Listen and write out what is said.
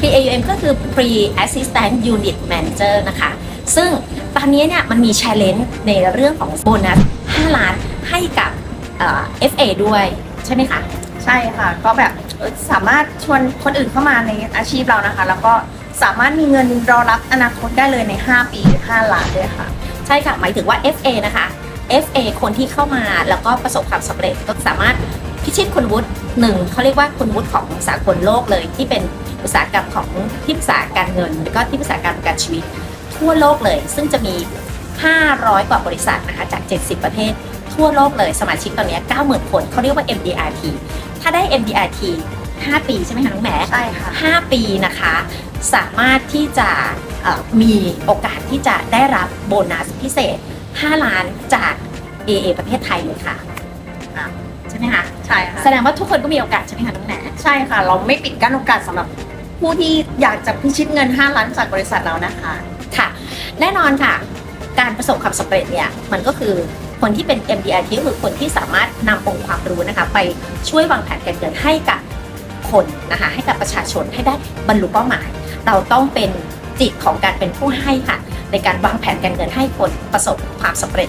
PAUM ก็คือ Pre Assistant Unit Manager นะคะ ซึ่งตอนนี้เนี่ยมันมี challenge ในเรื่องของโบนัส 5 ล้านให้กับเอ่อ FA ด้วยใช่ไหมคะ ใช่ค่ะ ก็แบบเอ่อสามารถชวนคนอื่นเข้ามาในอาชีพเรานะคะ แล้วก็สามารถมีเงินรอรับอนาคตได้เลยใน 5 ปีหรือ5ล้านด้วยค่ะ ใช่ค่ะ หมายถึงว่า FA นะคะ FA คนที่เข้ามาแล้วก็ประสบความสำเร็จก็สามารถ พิชิตคุณวุฒิหนึ่งเขาเรียกว่าคุณวุฒิของสากลโลกเลย ที่เป็นอุตสาหกรรมของที่ปรึกษาการเงิน แล้วก็ที่ปรึกษาการประกันชีวิต ทั่วโลกเลย ซึ่งจะมี 500 กว่าบริษัทนะคะจาก 70 ประเทศ ทั่วโลกเลยสมาชิกตอนนี้ 90,000 คนเขาเรียกว่า MDRT ถ้าได้ MDRT 5 ปีใช่ไหมคะน้องแหมใช่ค่ะ 5 ปีนะคะ สามารถที่จะเอ่อมีโอกาสที่จะได้รับโบนัสพิเศษ 5 ล้านจาก AA ประเทศไทยเลยค่ะค่ะ ใช่ไหมคะใช่ค่ะแสดงว่าทุกคนก็มีโอกาสใช่ไหมคะน้องแหนใช่ค่ะ เราไม่ปิดกั้นโอกาสสำหรับผู้ที่อยากจะพิชิตเงิน 5 ล้านจากบริษัทเรานะคะ ค่ะ แน่นอนค่ะ การประสบความสำเร็จเนี่ยมันก็คือคนที่เป็น MDRT ก็คือคนที่สามารถนำองค์ความรู้นะคะ ไปช่วยวางแผนการเงินให้กับคนนะคะให้กับประชาชนให้ได้บรรลุเป้าหมาย เราต้องเป็นจิตของการเป็นผู้ให้ค่ะ ในการวางแผนการเงินให้คนประสบความสำเร็จ